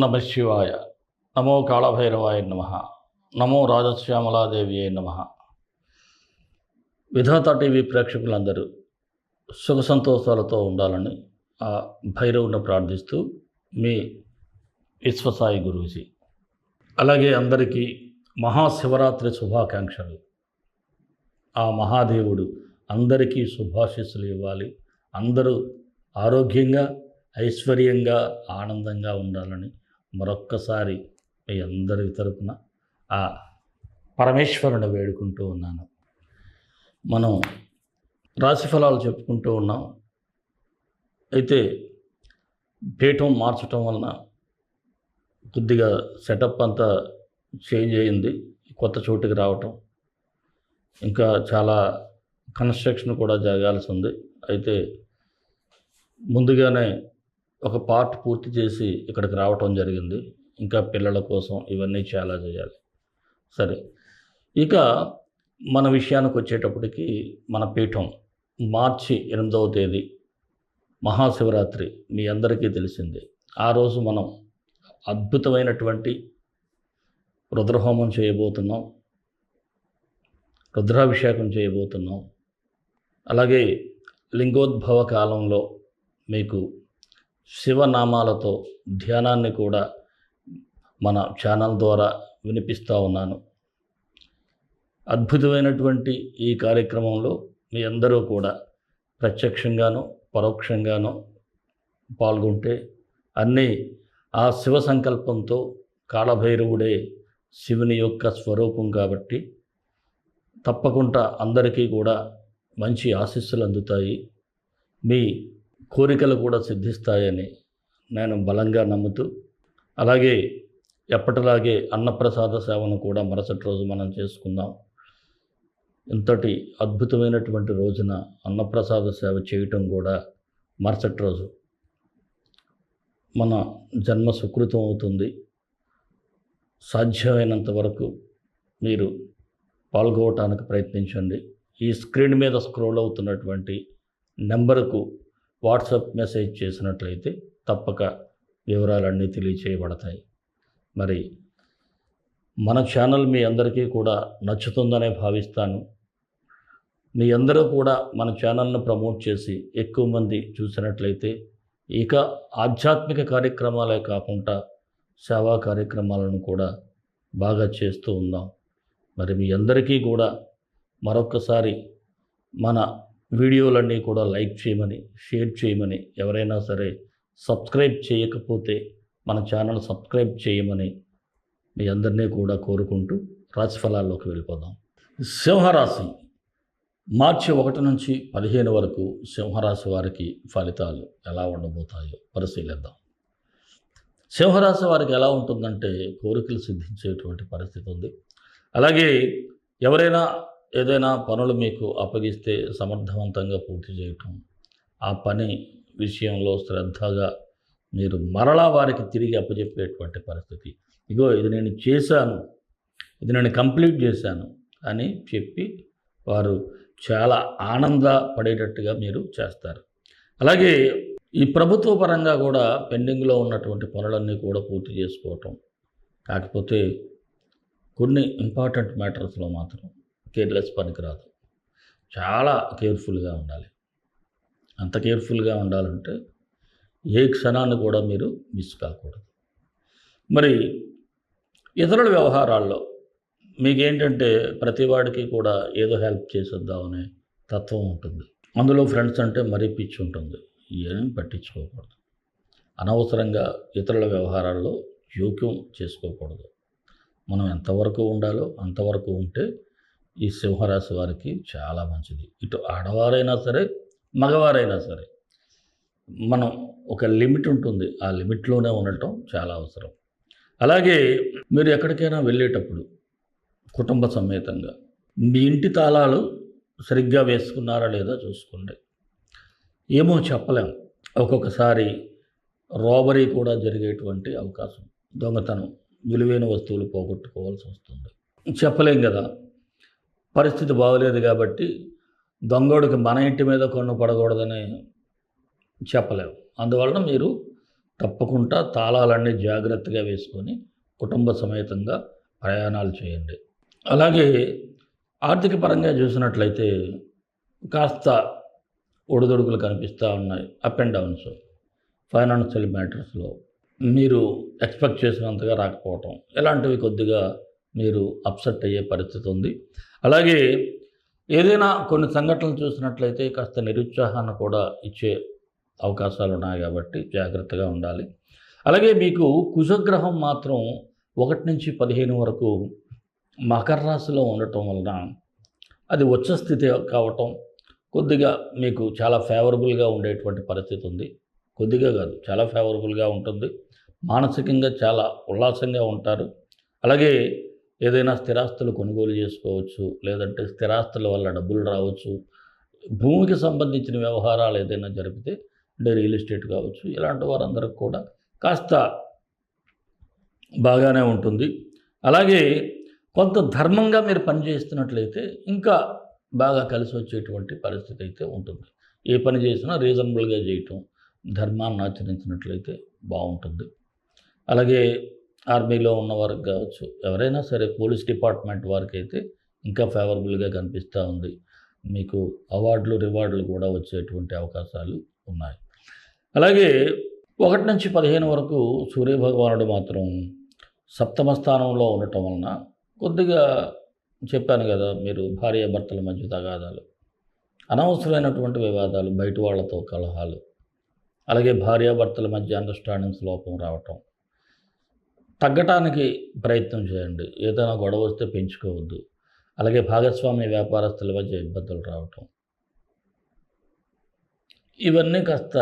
నమ శివాయ. నమో కాళభైరవాయ నమ. నమో రాజశ్యామలాదేవి నమ. విధాత టీవీ ప్రేక్షకులందరూ సుఖ సంతోషాలతో ఉండాలని ఆ భైరవుని ప్రార్థిస్తూ మీ విశ్వసాయి గురూజీ. అలాగే అందరికీ మహాశివరాత్రి శుభాకాంక్షలు. ఆ మహాదేవుడు అందరికీ శుభాశీస్సులు ఇవ్వాలి. అందరూ ఆరోగ్యంగా ఐశ్వర్యంగా ఆనందంగా ఉండాలని మరొక్కసారి మీ అందరి తరపున ఆ పరమేశ్వరుని వేడుకుంటూ ఉన్నాను. మనం రాశి ఫలాలు చెప్పుకుంటూ ఉన్నాం. అయితే పీఠం మార్చటం వలన కొద్దిగా సెటప్ అంతా చేంజ్ అయింది. కొత్త చోటుకి రావటం. ఇంకా చాలా కన్స్ట్రక్షన్ కూడా జరగాల్సి ఉంది. అయితే ముందుగానే ఒక పార్ట్ పూర్తి చేసి ఇక్కడికి రావటం జరిగింది. ఇంకా పిల్లల కోసం ఇవన్నీ చాలా చేయాలి. సరే. ఇక మన విషయానికి వచ్చేటప్పటికి మన పీఠం మార్చి ఎనిమిదవ తేదీ మహాశివరాత్రి మీ అందరికీ తెలిసిందే. ఆ రోజు మనం అద్భుతమైనటువంటి రుద్రహోమం చేయబోతున్నాం. రుద్రాభిషేకం చేయబోతున్నాం. అలాగే లింగోద్భవ కాలంలో మీకు శివనామాలతో ధ్యానాన్ని కూడా మన ఛానల్ ద్వారా వినిపిస్తూ ఉన్నాను. అద్భుతమైనటువంటి ఈ కార్యక్రమంలో మీ అందరూ కూడా ప్రత్యక్షంగాను పరోక్షంగాను పాల్గొంటే అన్నీ ఆ శివ సంకల్పంతో కాళభైరవుడే శివుని యొక్క స్వరూపం కాబట్టి తప్పకుండా అందరికీ కూడా మంచి ఆశీస్సులు అందుతాయి. మీ కోరికలు కూడా సిద్ధిస్తాయని నేను బలంగా నమ్ముతూ అలాగే ఎప్పటిలాగే అన్నప్రసాద సేవను కూడా మరుసటి రోజు మనం చేసుకుందాం. ఇంతటి అద్భుతమైనటువంటి రోజున అన్నప్రసాద సేవ చేయటం కూడా మరుసటి రోజు. మన జన్మ సుకృతం అవుతుంది. సాధ్యమైనంత వరకు మీరు పాల్గొవటానికి ప్రయత్నించండి. ఈ స్క్రీన్ మీద స్క్రోల్ అవుతున్నటువంటి నెంబర్కు వాట్సాప్ మెసేజ్ చేసినట్లయితే తప్పక వివరాలన్నీ తెలియచేయబడతాయి. మరి మన ఛానల్ మీ అందరికీ కూడా నచ్చుతుందనే భావిస్తాను. మీ అందరూ కూడా మన ఛానల్ను ప్రమోట్ చేసి ఎక్కువ మంది చూసినట్లయితే ఇక ఆధ్యాత్మిక కార్యక్రమాలే కాకుండా సేవా కార్యక్రమాలను కూడా బాగా చేస్తూ ఉన్నాం మరి మీ అందరికీ కూడా మరొక్కసారి మన వీడియోలన్నీ కూడా లైక్ చేయమని షేర్ చేయమని ఎవరైనా సరే సబ్స్క్రైబ్ చేయకపోతే మన ఛానల్ సబ్స్క్రైబ్ చేయమని మీ అందరినీ కూడా కోరుకుంటూ రాశిఫలాల్లోకి వెళ్ళిపోదాం. సింహరాశి మార్చి ఒకటి నుంచి పదిహేను వరకు సింహరాశి వారికి ఫలితాలు ఎలా ఉండబోతాయో పరిశీలిద్దాం. సింహరాశి వారికి ఎలా ఉంటుందంటే కోరికలు సిద్ధించేటువంటి పరిస్థితి ఉంది. అలాగే ఎవరైనా ఏదైనా పనులు మీకు అప్పగిస్తే సమర్థవంతంగా పూర్తి చేయటం. ఆ పని విషయంలో శ్రద్ధగా మీరు మరలా వారికి తిరిగి అప్పచెప్పేటువంటి పరిస్థితి. ఇగో ఇది నేను చేశాను. ఇది నేను కంప్లీట్ చేశాను అని చెప్పి వారు చాలా ఆనంద పడేటట్టుగా మీరు చేస్తారు. అలాగే ఈ ప్రభుత్వ పరంగా కూడా పెండింగ్లో ఉన్నటువంటి పనులన్నీ కూడా పూర్తి చేసుకోవటం. కాకపోతే కొన్ని ఇంపార్టెంట్ మ్యాటర్స్లో మాత్రం కేర్లెస్ పనికిరాదు. చాలా కేర్ఫుల్గా ఉండాలి. అంత కేర్ఫుల్గా ఉండాలంటే ఏ క్షణాన్ని కూడా మీరు మిస్ కాకూడదు. మరి ఇతరుల వ్యవహారాల్లో మీకేంటంటే ప్రతివాడికి కూడా ఏదో హెల్ప్ చేసేద్దామనే తత్వం ఉంటుంది. అందులో ఫ్రెండ్స్ అంటే మరీ పిచ్చి ఉంటుంది. ఏమీ పట్టించుకోకూడదు. అనవసరంగా ఇతరుల వ్యవహారాల్లో జోక్యం చేసుకోకూడదు. మనం ఎంతవరకు ఉండాలో అంతవరకు ఉంటే ఈ సింహరాశి వారికి చాలా మంచిది. ఇటు ఆడవారైనా సరే మగవారైనా సరే మనం ఒక లిమిట్ ఉంటుంది. ఆ లిమిట్లోనే ఉండటం చాలా అవసరం. అలాగే మీరు ఎక్కడికైనా వెళ్ళేటప్పుడు కుటుంబ సమేతంగా మీ ఇంటి తాళాలు సరిగ్గా వేసుకున్నారా లేదా చూసుకోండి. ఏమో చెప్పలేం. ఒక్కొక్కసారి రోబరీ కూడా జరిగేటువంటి అవకాశం. దొంగతనం విలువైన వస్తువులు పోగొట్టుకోవాల్సి వస్తుంది. చెప్పలేం కదా. పరిస్థితి బాగలేదు కాబట్టి దొంగోడికి మన ఇంటి మీద కొన్ను పడకూడదని చెప్పలేము అందువలన మీరు తప్పకుండా తాళాలన్నీ జాగ్రత్తగా వేసుకొని కుటుంబ సమేతంగా ప్రయాణాలు చేయండి. అలాగే ఆర్థిక పరంగా చూసినట్లయితే కాస్త ఒడిదొడుకులు కనిపిస్తూ ఉన్నాయి. అప్ అండ్ డౌన్స్ ఫైనాన్షియల్ మ్యాటర్స్లో మీరు ఎక్స్పెక్ట్ చేసినంతగా రాకపోవటం ఇలాంటివి కొద్దిగా మీరు అప్సెట్ అయ్యే పరిస్థితి ఉంది. అలాగే ఏదైనా కొన్ని సంఘటనలు చూసినట్లయితే కాస్త నిరుత్సాహాన్ని కూడా ఇచ్చే అవకాశాలు ఉన్నాయి కాబట్టి జాగ్రత్తగా ఉండాలి. అలాగే మీకు కుజగ్రహం మాత్రం ఒకటి నుంచి పదిహేను వరకు మకర రాశిలో ఉండటం వలన అది వచ్చే స్థితి కావటం కొద్దిగా మీకు చాలా ఫేవరబుల్గా ఉండేటువంటి పరిస్థితి ఉంది. కొద్దిగా కాదు చాలా ఫేవరబుల్గా ఉంటుంది. మానసికంగా చాలా ఉల్లాసంగా ఉంటారు. అలాగే ఏదైనా స్థిరాస్తులు కొనుగోలు చేసుకోవచ్చు లేదంటే స్థిరాస్తుల వల్ల డబ్బులు రావచ్చు భూమికి సంబంధించిన వ్యవహారాలు ఏదైనా జరిపితే అంటే రియల్ ఎస్టేట్ కావచ్చు ఇలాంటి వారందరికి కూడా కాస్త బాగానే ఉంటుంది. అలాగే కొంత ధర్మంగా మీరు పనిచేస్తున్నట్లయితే ఇంకా బాగా కలిసి వచ్చేటువంటి పరిస్థితి అయితే ఉంటుంది. ఏ పని చేసినా రీజనబుల్గా చేయటం ధర్మాన్ని ఆచరించినట్లయితే బాగుంటుంది. అలాగే ఆర్మీలో ఉన్న వారికి కావచ్చు. ఎవరైనా సరే పోలీస్ డిపార్ట్మెంట్ వారికి అయితే ఇంకా ఫేవరబుల్గా కనిపిస్తూ ఉంది. మీకు అవార్డులు రివార్డులు కూడా వచ్చేటువంటి అవకాశాలు ఉన్నాయి. అలాగే ఒకటి నుంచి పదిహేను వరకు సూర్యభగవానుడు మాత్రం సప్తమ స్థానంలో ఉండటం వలన కొద్దిగా చెప్పాను కదా మీరు భార్యాభర్తల మధ్య తగాదాలు అనవసరమైనటువంటి వివాదాలు బయట వాళ్ళతో కలహాలు అలాగే భార్యాభర్తల మధ్య అండర్స్టాండింగ్స్ లోపం రావటం తగ్గటానికి ప్రయత్నం చేయండి. ఏదైనా గొడవ వస్తే పెంచుకోవద్దు. అలాగే భాగస్వామ్య వ్యాపారస్తుల మధ్య ఇబ్బందులు రావటం. ఇవన్నీ కాస్త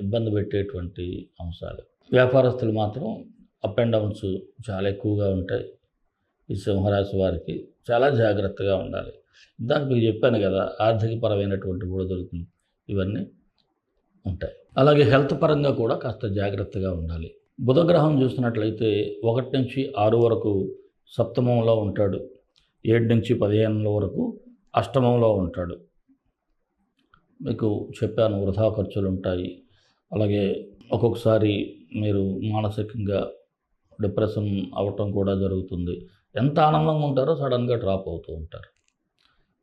ఇబ్బంది పెట్టేటువంటి అంశాలు. వ్యాపారస్తులు మాత్రం అప్ అండ్ డౌన్స్ చాలా ఎక్కువగా ఉంటాయి. ఈ సింహరాశి వారికి చాలా జాగ్రత్తగా ఉండాలి. ఇందాక మీకు చెప్పాను కదా ఆర్థికపరమైనటువంటి ఒడిదుడుకులు ఇవన్నీ ఉంటాయి. అలాగే హెల్త్ పరంగా కూడా కాస్త జాగ్రత్తగా ఉండాలి. బుధగ్రహం చూసినట్లయితే ఒకటి నుంచి ఆరు వరకు సప్తమంలో ఉంటాడు. ఏడు నుంచి పదిహేనుల వరకు అష్టమంలో ఉంటాడు. మీకు చెప్పాను వృధా ఖర్చులు ఉంటాయి. అలాగే ఒక్కొక్కసారి మీరు మానసికంగా డిప్రెషన్ అవటం కూడా జరుగుతుంది. ఎంత ఆనందంగా ఉంటారో సడన్గా డ్రాప్ అవుతూ ఉంటారు.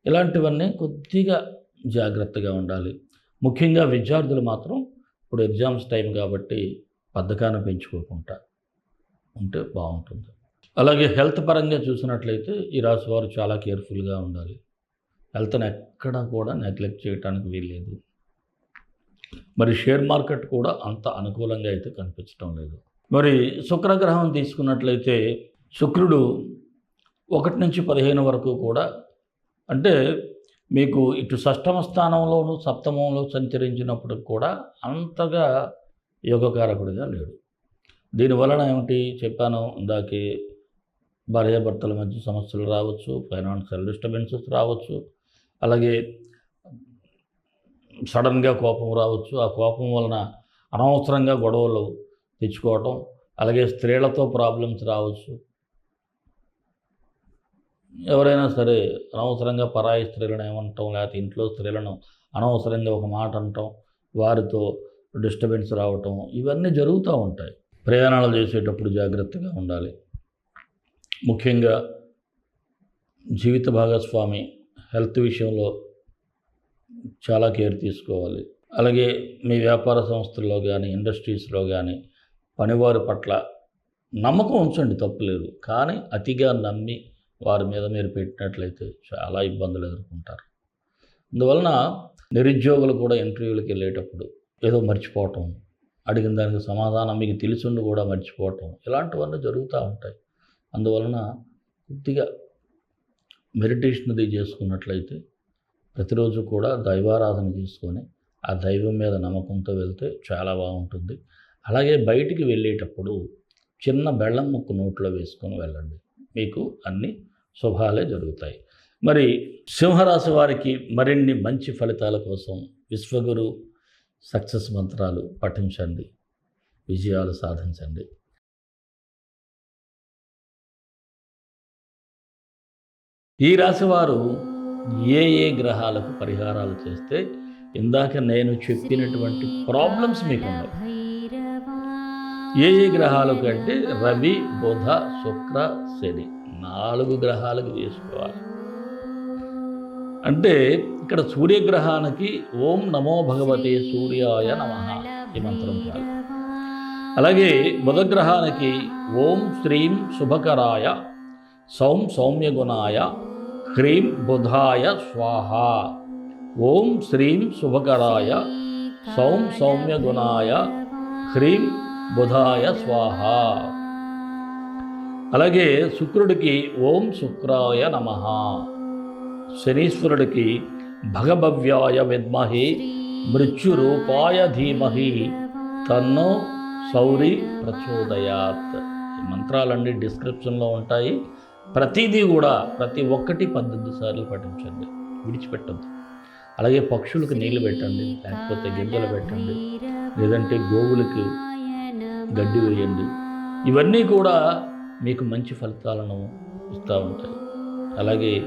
ఇలాంటివన్నీ కొద్దిగా జాగ్రత్తగా ఉండాలి. ముఖ్యంగా విద్యార్థులు మాత్రం ఇప్పుడు ఎగ్జామ్స్ టైం కాబట్టి బద్ధకాన్ని పెంచుకోకుండా ఉంటే బాగుంటుంది. అలాగే హెల్త్ పరంగా చూసినట్లయితే ఈ రాశి వారు చాలా కేర్ఫుల్గా ఉండాలి. హెల్త్ని ఎక్కడ కూడా నెగ్లెక్ట్ చేయడానికి వీల్లేదు. మరి షేర్ మార్కెట్ కూడా అంత అనుకూలంగా అయితే కనిపించడం లేదు. మరి శుక్రగ్రహం తీసుకున్నట్లయితే శుక్రుడు ఒకటి నుంచి పదిహేను వరకు కూడా అంటే మీకు ఇటు షష్టమ స్థానంలోను సప్తమంలో సంచరించినప్పుడు కూడా అంతగా యోగకారకుడిగా లేడు. దీనివలన ఏమిటి చెప్పాను? ఇందాకే భార్యాభర్తల మధ్య సమస్యలు రావచ్చు ఫైనాన్షియల్ డిస్టర్బెన్సెస్ రావచ్చు అలాగే సడన్గా కోపం రావచ్చు. ఆ కోపం వలన అనవసరంగా గొడవలు తెచ్చుకోవటం అలాగే స్త్రీలతో ప్రాబ్లమ్స్ రావచ్చు. ఎవరైనా సరే అనవసరంగా పరాయి స్త్రీలను ఏమంటాం? లేకపోతే ఇంట్లో స్త్రీలను అనవసరంగా ఒక మాట అంటాం. వారితో డిస్టర్బెన్స్ రావటం ఇవన్నీ జరుగుతూ ఉంటాయి. ప్రయాణాలు చేసేటప్పుడు జాగ్రత్తగా ఉండాలి. ముఖ్యంగా జీవిత భాగస్వామి హెల్త్ విషయంలో చాలా కేర్ తీసుకోవాలి. అలాగే మీ వ్యాపార సంస్థల్లో కానీ ఇండస్ట్రీస్లో కానీ పనివారి పట్ల నమ్మకం ఉంచండి తప్పులేదు. కానీ అతిగా నమ్మి వారి మీద మీరు పెట్టినట్లయితే చాలా ఇబ్బందులు ఎదుర్కొంటారు. అందువలన నిరుద్యోగులు కూడా ఇంటర్వ్యూలకు వెళ్ళేటప్పుడు ఏదో మర్చిపోవటం అడిగిన దానికి సమాధానం మీకు తెలుసుండి కూడా మర్చిపోవటం ఇలాంటివన్నీ జరుగుతూ ఉంటాయి. అందువలన కొద్దిగా మెడిటేషన్ అది చేసుకున్నట్లయితే ప్రతిరోజు కూడా దైవారాధన చేసుకొని ఆ దైవం మీద నమ్మకంతో వెళ్తే చాలా బాగుంటుంది. అలాగే బయటికి వెళ్ళేటప్పుడు చిన్న బెల్లం ముక్కు నోట్లో వేసుకొని వెళ్ళండి. మీకు అన్ని శుభాలే జరుగుతాయి. మరి సింహరాశి వారికి మరిన్ని మంచి ఫలితాల కోసం విశ్వగురు సక్సెస్ మంత్రాలు పఠించండి విజయాలు సాధించండి. ఈ రాశివారు ఏ ఏ గ్రహాలకు పరిహారాలు చేస్తే ఇందాక నేను చెప్పినటువంటి ప్రాబ్లమ్స్ మీకు ఉండవు ఏ ఏ గ్రహాలకు అంటే రవి బుధ శుక్ర శని నాలుగు గ్రహాలకు చేసుకోవాలి అంటే ఇక్కడ సూర్యగ్రహానికి ఓం నమో భగవతే సూర్యాయ నమ ఈ మంత్రం చాలు అలాగే బుధగ్రహానికి ఓం శ్రీం శుభకరాయ సౌం సౌమ్యగుణాయ హ్రీం బుధాయ స్వాహ ఓం శ్రీం శుభకరాయ సౌం సౌమ్యగుణాయ హ్రీం బుధాయ స్వాహ. అలాగే శుక్రుడికి ఓం శుక్రాయ నమ. శనీశ్వరుడికి భగభవ్యాయ విద్మహి మృత్యురూపాయ ధీమహి తన్నో సౌరి ప్రచోదయాత్. మంత్రాలన్నీ డిస్క్రిప్షన్లో ఉంటాయి. ప్రతిదీ కూడా ప్రతి ఒక్కటి పద్దెనిమిది సార్లు పఠించండి. విడిచిపెట్టద్దు. అలాగే పక్షులకు నీళ్ళు పెట్టండి లేకపోతే గింజలు పెట్టండి లేదంటే గోవులకి గడ్డి వేయండి. ఇవన్నీ కూడా మీకు మంచి ఫలితాలను ఇస్తూ ఉంటాయి. అలాగే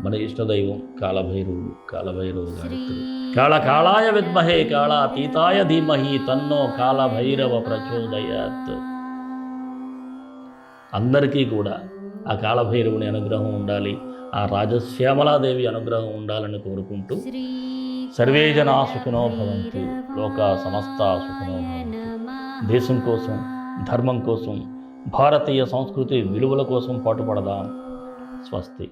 మన ఇష్టదైవం కాలభైరవుడు కాలభైరవు గాయత్రి. కాళ కాళాయ విద్మహే కాళాతీతాయ ధీమహి తన్నో కాలభైరవ ప్రచోదయాత్. అందరికీ కూడా ఆ కాలభైరవుని అనుగ్రహం ఉండాలి ఆ రాజశ్యామలాదేవి అనుగ్రహం ఉండాలని కోరుకుంటూ సర్వే జనా సుఖినో భవంతు. లోక సమస్త సుఖినో భవంతు. దేశం కోసం ధర్మం కోసం భారతీయ సంస్కృతి విలువల కోసం పాటుపడదాం. స్వస్తి.